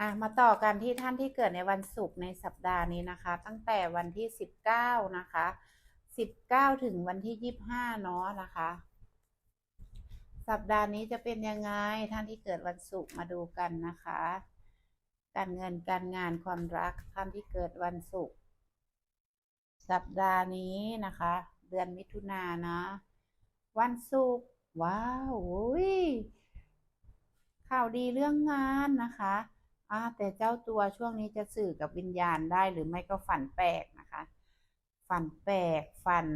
อะมาต่อกันที่ท่านที่เกิดในวันศุกร์ในสัปดาห์นี้นะคะ ตั้งแต่วันที่สิบเก้านะคะสิบเก้าถึงวันที่ยี่บห้าเนาะนะคะ สัปดาห์นี้จะเป็นยังไงท่านที่เกิดวันศุกร์มาดูกันนะคะ การเงินการงานความรักท่านที่เกิดวันศุกร์สัปดาห์นี้นะคะ เดือนมิถุนายนนะ วันศุกร์ว้าวุ้ยข่าวดีเรื่องงานนะคะ อ่าแต่เจ้าตัวช่วงนี้จะสื่อกับวิญญาณได้หรือไม่ก็ฝันแปลกนะคะ ฝันแปลกฝัน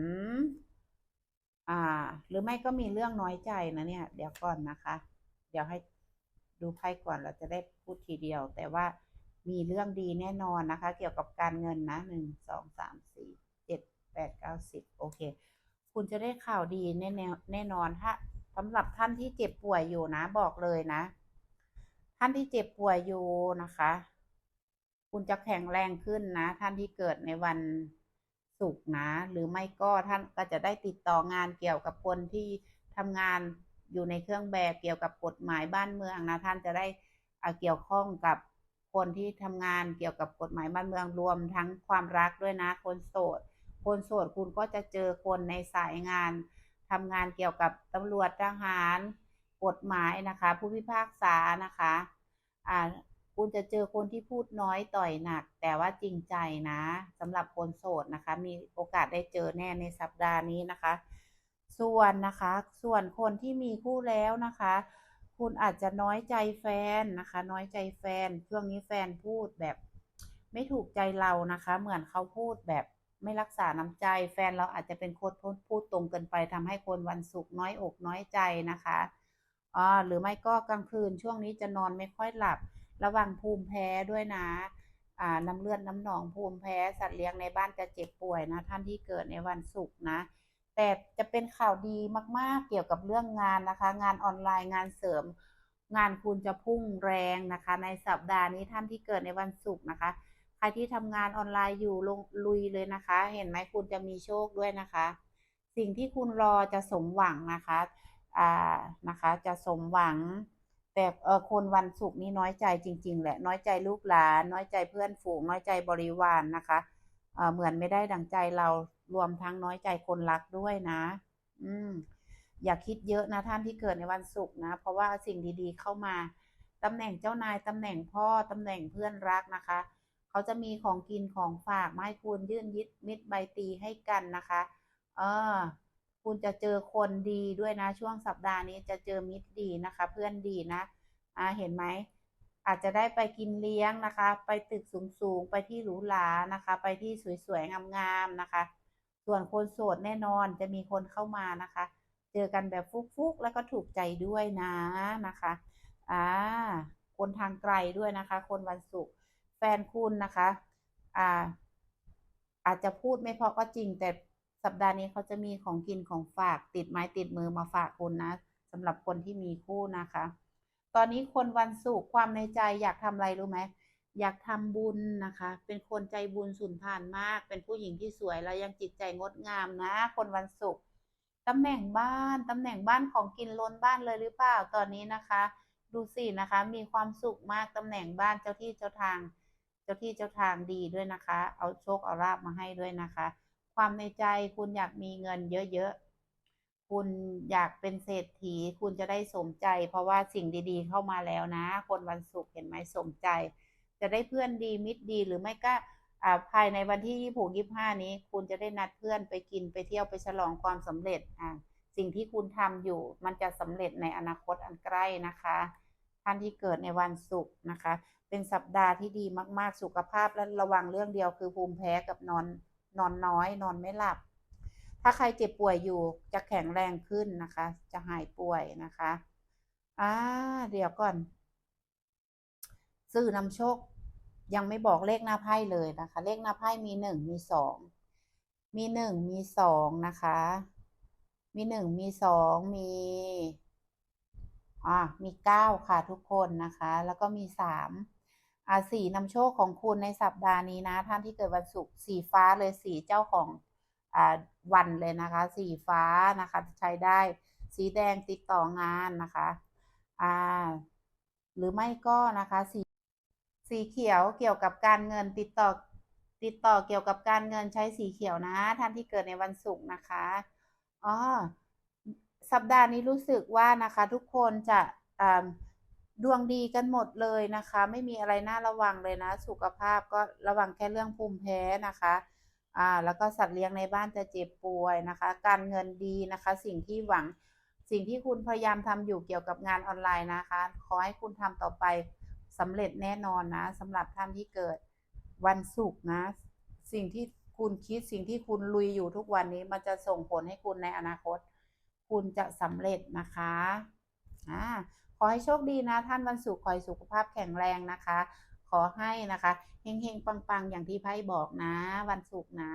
อ่า หรือไม่ก็มีเรื่องน้อยใจนะเนี่ย เดี๋ยวก่อนนะคะ เดี๋ยวให้ดูไพ่ก่อนเราจะได้พูดทีเดียว แต่ว่ามีเรื่องดีแน่นอนนะคะ เกี่ยวกับการเงินนะหนึ่งสองสามสี่เจ็ดแปดเก้าสิบโอเค คุณจะได้ข่าวดีแน่แน่แน่นอนถ้าสำหรับท่านที่เจ็บป่วยอยู่นะ บอกเลยนะ ท่านที่เจ็บป่วยอยู่นะคะ คุณจะแข็งแรงขึ้นนะ ท่านที่เกิดในวันศุกร์นะ หรือไม่ก็ท่านก็จะได้ติดต่องานเกี่ยวกับคนที่ทำงานอยู่ในเครื่องแบบเกี่ยวกับกฎหมายบ้านเมืองนะ ท่านจะได้เกี่ยวข้องกับคนที่ทำงานเกี่ยวกับกฎหมายบ้านเมืองรวมทั้งความรักด้วยนะ คนโสด คนโสดคุณก็จะเจอคนในสายงานทำงานเกี่ยวกับตำรวจทหาร กฎหมายนะคะ ผู้พิพากษานะคะอ่าคุณจะเจอคนที่พูดน้อยต่อยหนัก แต่ว่าจริงใจนะสำหรับคนโสดนะคะ มีโอกาสได้เจอแน่ในสัปดาห์นี้นะคะ ส่วนนะคะ ส่วนคนที่มีคู่แล้วนะคะ คุณอาจจะน้อยใจแฟนนะคะ น้อยใจแฟน ช่วงนี้แฟนพูดแบบ ไม่ถูกใจเรานะคะ เหมือนเขาพูดแบบไม่รักษาน้ำใจ แฟนเราอาจจะเป็นคนพูดพูดตรงเกินไปทำให้คนวันศุกร์น้อยอกน้อยใจนะคะ อ่าหรือไม่ก็กลางคืนช่วงนี้จะนอนไม่ค่อยหลับ ระวังภูมิแพ้ด้วยนะอ่าน้ำเลือดน้ำหนองภูมิแพ้สัตว์เลี้ยงในบ้านจะเจ็บป่วยนะ ท่านที่เกิดในวันศุกร์นะ แต่จะเป็นข่าวดีมากๆเกี่ยวกับเรื่องงานนะคะ งานออนไลน์งานเสริม งานคุณจะพุ่งแรงนะคะ ในสัปดาห์นี้ท่านที่เกิดในวันศุกร์นะคะ ใครที่ทำงานออนไลน์อยู่ลงลุยเลยนะคะ เห็นไหมคุณจะมีโชคด้วยนะคะ สิ่งที่คุณรอจะสมหวังนะคะ อ่านะคะจะสมหวัง แต่เออคนวันศุกร์นี้น้อยใจจริง ๆ แหละน้อยใจลูกหลาน น้อยใจเพื่อนฝูง น้อยใจบริวารนนะคะเออเหมือนไม่ได้ดังใจเรารวมทั้งน้อยใจคนรักด้วยนะ อืม อย่าคิดเยอะนะท่านที่เกิดในวันศุกร์นะ เพราะว่าสิ่งดีๆเข้ามาตำแหน่งเจ้านายตำแหน่งพ่อตำแหน่งเพื่อนรักนะคะ เขาจะมีของกินของฝากไม้คุณยื่นยิดมิตรใบตีให้กันนะคะ เออ คุณจะเจอคนดีด้วยนะ ช่วงสัปดาห์นี้จะเจอมิตรดีนะคะ เพื่อนดีนะอ่าเห็นไหมอาจจะได้ไปกินเลี้ยงนะคะ ไปตึกสูงๆ ไปที่หรูหรานะคะ ไปที่สวยๆ งามๆนะคะ ส่วนคนโสดแน่นอนจะมีคนเข้ามานะคะ เจอกันแบบฟุกๆ แล้วก็ถูกใจด้วยนะนะคะอ่าคนทางไกลด้วยนะคะ คนวันศุกร์แฟนคุณนะคะอ่าอาจจะพูดไม่เพราะก็จริงแต่ สัปดาห์นี้เขาจะมีของกินของฝากติดไม้ติดมือมาฝากคุณนะสำหรับคนที่มีคู่นะคะ ตอนนี้คนวันศุกร์ความในใจอยากทำอะไรรู้ไหมอยากทำบุญนะคะ เป็นคนใจบุญสุนทานมาก เป็นผู้หญิงที่สวยแล้วยังจิตใจงดงามนะ คนวันศุกร์ตำแหน่งบ้านตำแหน่งบ้านของกินล้นบ้านเลยหรือเปล่าตอนนี้นะคะ ดูสินะคะ มีความสุขมากตำแหน่งบ้านเจ้าที่เจ้าทาง เจ้าที่เจ้าทางดีด้วยนะคะ เอาโชคเอาลาบมาให้ด้วยนะคะ ความในใจคุณอยากมีเงินเยอะๆ คุณอยากเป็นเศรษฐี คุณจะได้สมใจ เพราะว่าสิ่งดีๆเข้ามาแล้วนะ คนวันศุกร์เห็นไหมสมใจ จะได้เพื่อนดีมิตรดีหรือไม่ก็ภายในวันที่ยี่หกยี่ห้านี้ คุณจะได้นัดเพื่อนไปกินไปเที่ยวไปฉลองความสำเร็จอ่าสิ่งที่คุณทำอยู่มันจะสำเร็จในอนาคตอันใกล้นะคะท่านที่เกิดในวันศุกร์นะคะ เป็นสัปดาห์ที่ดีมาก ๆ สุขภาพและระวังเรื่องเดียวคือภูมิแพ้กับนอน นอนน้อย นอนไม่หลับ ถ้าใครเจ็บป่วยอยู่จะแข็งแรงขึ้นนะคะ จะหายป่วยนะคะอ่าเดี๋ยวก่อน สื่อนำโชค ยังไม่บอกเลขหน้าไพ่เลยนะคะ เลขหน้าไพ่มีหนึ่งมีสองมีหนึ่งมีสองนะคะ มีหนึ่งมีสองมีอ่ามีเก้าค่ะทุกคนนะคะ แล้วก็มีสาม สีนำโชคของคุณในสัปดาห์นี้นะ ท่านที่เกิดวันศุกร์สีฟ้าเลยสีเจ้าของอวันเลยนะคะ สีฟ้านะคะใช้ได้ สีแดงติดต่องานนะคะอ่าหรือไม่ก็นะคะสีสีเขียวเกี่ยวกับการเงินติดต่อติดต่อเกี่ยวกับการเงินใช้สีเขียวนะ ท่านที่เกิดในวันศุกร์นะคะอ๋อสัปดาห์นี้รู้สึกว่านะคะ ทุกคนจะอ่า ดวงดีกันหมดเลยนะคะ ไม่มีอะไรน่าระวังเลยนะ สุขภาพก็ระวังแค่เรื่องภูมิแพ้นะคะอ่าแล้วก็สัตว์เลี้ยงในบ้านจะเจ็บป่วยนะคะ การเงินดีนะคะ สิ่งที่หวังสิ่งที่คุณพยายามทำอยู่เกี่ยวกับงานออนไลน์นะคะ ขอให้คุณทำต่อไปสำเร็จแน่นอนนะสำหรับท่านที่เกิดวันศุกร์นะ สิ่งที่คุณคิดสิ่งที่คุณลุยอยู่ทุกวันนี้ มันจะส่งผลให้คุณในอนาคต คุณจะสำเร็จนะคะอ่า ขอให้โชคดีนะท่านวันศุกร์ขอให้สุขภาพแข็งแรงนะคะ ขอให้นะคะเฮงๆปังๆ อย่างที่ไพ่บอกนะ วันศุกร์นะ